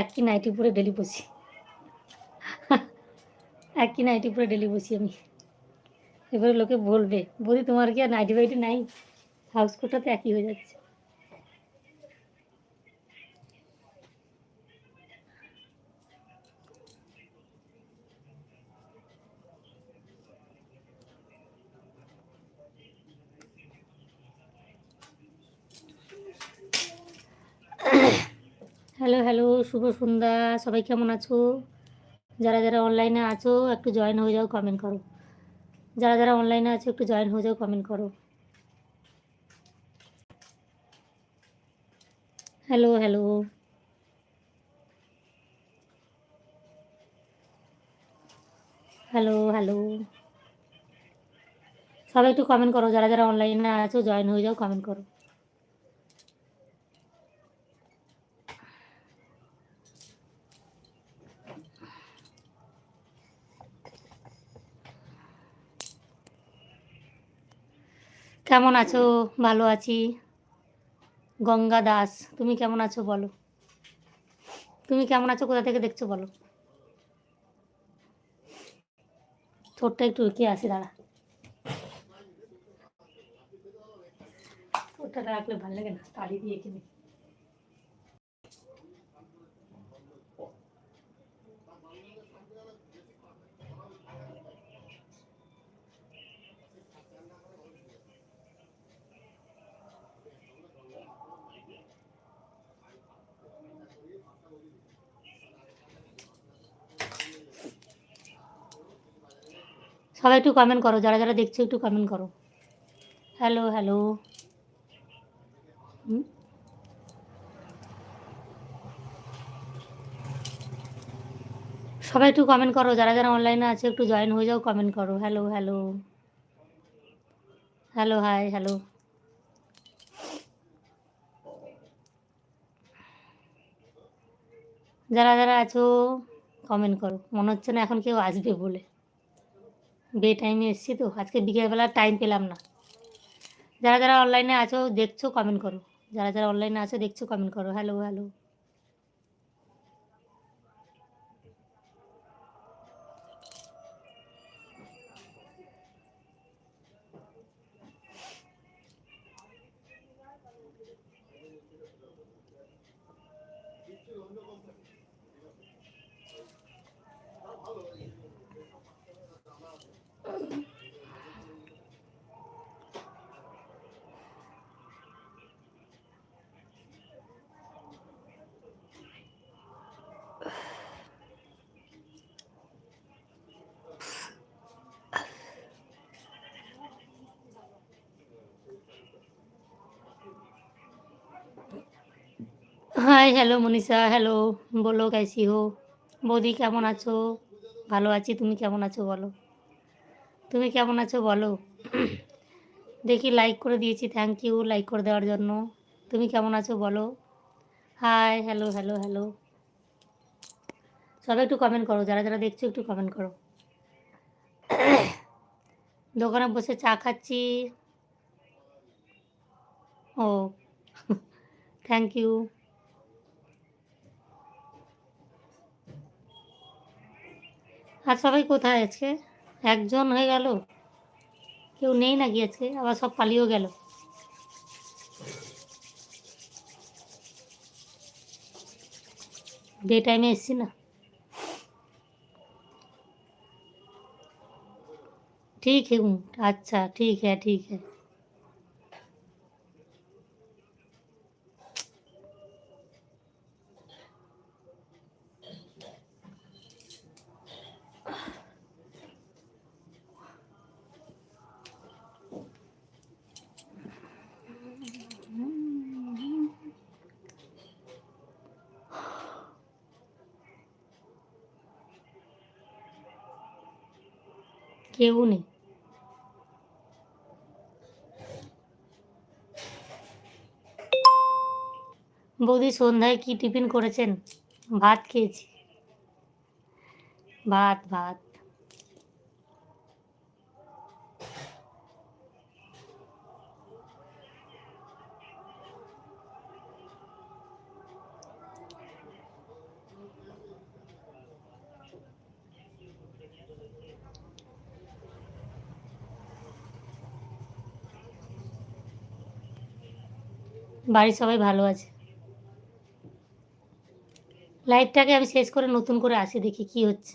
একই নাইটি পরে ডেলি বসি। একই নাইটি পরে ডেলি বসি আমি। এবারে লোকে বলবে বলি তোমার কি আর নাইটি বাইটি নাই? হাউস কোটাতে একই হয়ে যাচ্ছে। হ্যালো হ্যালো, শুভ সন্ধ্যা। সবাই কেমন আছো? যারা যারা অনলাইনে আছো, একটু জয়েন হয়ে যাও কমেন্ট করো। যারা যারা অনলাইনে আছো, একটু জয়েন হয়ে যাও কমেন্ট করো। Hello hello. Hello hello. সবাই একটু কমেন্ট করো। যারা যারা অনলাইনে আছো জয়েন হয়ে যাও কমেন্ট করো। কেমন আছো? ভালো আছি। গঙ্গা দাস, তুমি কেমন আছো বলো। তুমি কেমন আছো? কোথা থেকে দেখছ বলো। ঠোঁটটা একটু উঁকে আসি, দাঁড়া। ঠোঁটটা রাখলে ভালো লাগে না তাড়ি দিয়ে এঁকে সবাই একটু কমেন্ট করো, যারা যারা দেখছ একটু কমেন্ট করো। হ্যালো হ্যালো সবাই একটু কমেন্ট করো, যারা যারা অনলাইনে আছে একটু জয়েন হয়ে যাও কমেন্ট করো। Hello hello hello hi hello যারা যারা আছো কমেন্ট করো। মনে হচ্ছে না এখন কেউ আসবে বলে। বে টাইমে এসছি তো, আজকে বিকেলবেলা টাইম পেলাম না। যারা যারা অনলাইনে আছো, দেখছ কমেন্ট করো। যারা যারা অনলাইনে আছো, দেখছ কমেন্ট করো। Hello hello hi, hello Manisha, hello. বলো কেসি হো বৌদি, কেমন আছো? ভালো আছি, তুমি কেমন আছো বলো? তুমি কেমন আছো বলো? দেখি লাইক করে দিয়েছি থ্যাংক ইউ লাইক করে দেওয়ার জন্য। তুমি কেমন আছো বলো? Hi, hello hello hello. সবাই একটু কমেন্ট করো, যারা যারা দেখছ, একটু কমেন্ট করো। দোকানে বসে চা খাচ্ছি। ও থ্যাংক ইউ আর সবাই কোথায় আজকে একজন হয়ে গেল কেউ নেই নাকি আজকে আবার সব পালিয়েও গেল ডে টাইমে এসছি না ठीक है हूँ अच्छा ठीक है ठीक है কেউ নেই। বৌদি সন্ধ্যায় কি টিফিন করেছেন? ভাত খেয়েছি। ভাত ভাত। বাড়ির সবাই ভালো আছে। লাইভটাকে আমি শেষ করে নতুন করে আসি দেখি কি হচ্ছে।